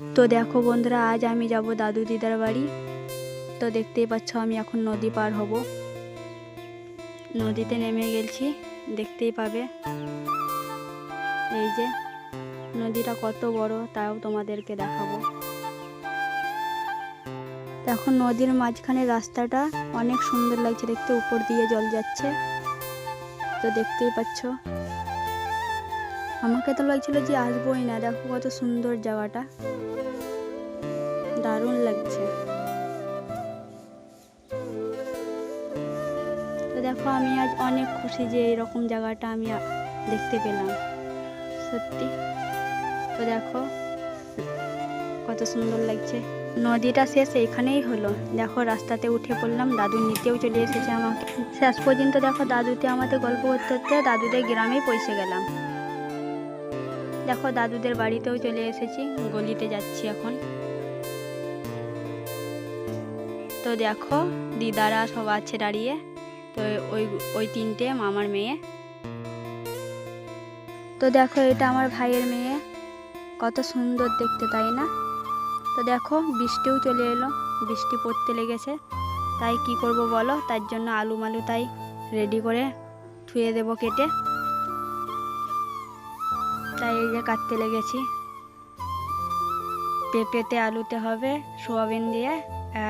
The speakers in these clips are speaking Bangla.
তো দেখো বন্ধুরা, আজ আমি যাব দাদু দিদার বাড়ি। তো দেখতেই পাচ্ছ, আমি এখন নদী পার হব। নদীতে নেমে গেছি, দেখতেই পাবে। এই যে, নদীটা কত বড়, তাও তোমাদেরকে দেখাবো। এখন নদীর মাঝখানে রাস্তাটা অনেক সুন্দর লাগছে, দেখতে উপর দিয়ে জল যাচ্ছে। তো দেখতেই পাচ্ছ আমাকে তো লাগছিল যে আসবোই না। দেখো কত সুন্দর জায়গাটা। দারুণ লাগছে। তো দেখো, আমি আজ অনেক খুশি যে এরকম জায়গাটা আমি দেখতে পেলাম। সত্যি। তো দেখো, কত সুন্দর লাগছে। নদীটা শেষ এখানেই হলো। দেখো, রাস্তাতে উঠে পড়লাম। দাদু নিতেও চলে এসেছে আমাকে। শেষ পর্যন্ত দেখো, দাদুতে আমাদের গল্প করতে করতে দাদুদের গ্রামেই পৌঁছে গেলাম। দেখো, দাদুদের বাড়িতেও চলে এসেছি, গলিতে যাচ্ছি এখন। তো দেখো, দিদারা সব আছে দাঁড়িয়ে, তো ওই ওই তিনটে, মামার মেয়ে। তো দেখো, এটা আমার ভাইয়ের মেয়ে। কত সুন্দর দেখতে, তাই না? তো দেখো, বৃষ্টিও চলে এলো, বৃষ্টি পড়তে লেগেছে। তাই কি করব বলো? তার জন্য আলু মালু তাই রেডি করে ধুয়ে দেবো কেটে। তাই এই যে কাটতে লেগেছি। পেঁপেতে আলুতে হবে, সোয়াবিন দিয়ে,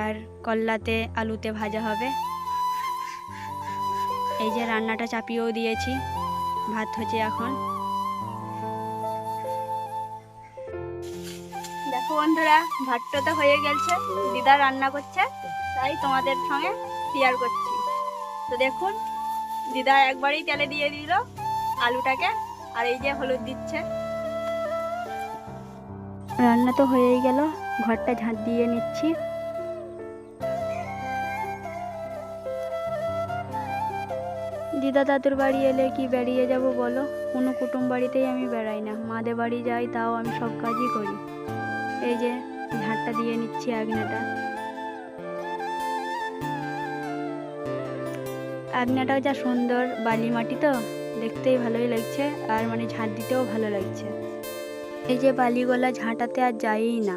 আর কল্লাতে আলুতে ভাজা হবে। এই যে রান্নাটা চাপিয়েও দিয়েছি, ভাত হচ্ছে এখন। দেখো বন্ধুরা, ভাতটা তো হয়ে গেছে, দিদা রান্না করছে, তাই তোমাদের সঙ্গে শেয়ার করছি। তো দেখুন, দিদা একবারেই তেলে দিয়ে দিল আলুটাকে। আর এই যে হলুদ দিচ্ছে। রান্না তো হয়েই গেল, ঘরটা ঝাঁট দিয়ে নিচ্ছি। দিদা দাদুর বাড়ি এলে কি বেরিয়ে যাব বলো? কোনো কুটুম বাড়িতেই আমি বেড়াই না। মাদের বাড়ি যাই, তাও আমি সব কাজই করি। এই যে, ঝাঁটটা দিয়ে নিচ্ছি আগনাটা। আগনাটাও যা সুন্দর বালি মাটি তো। দেখতেই ভালোই লাগছে, আর মানে ঝাঁট দিতেও ভালো লাগছে। এই যে বালিগোলা ঝাঁটাতে আর যাইই না।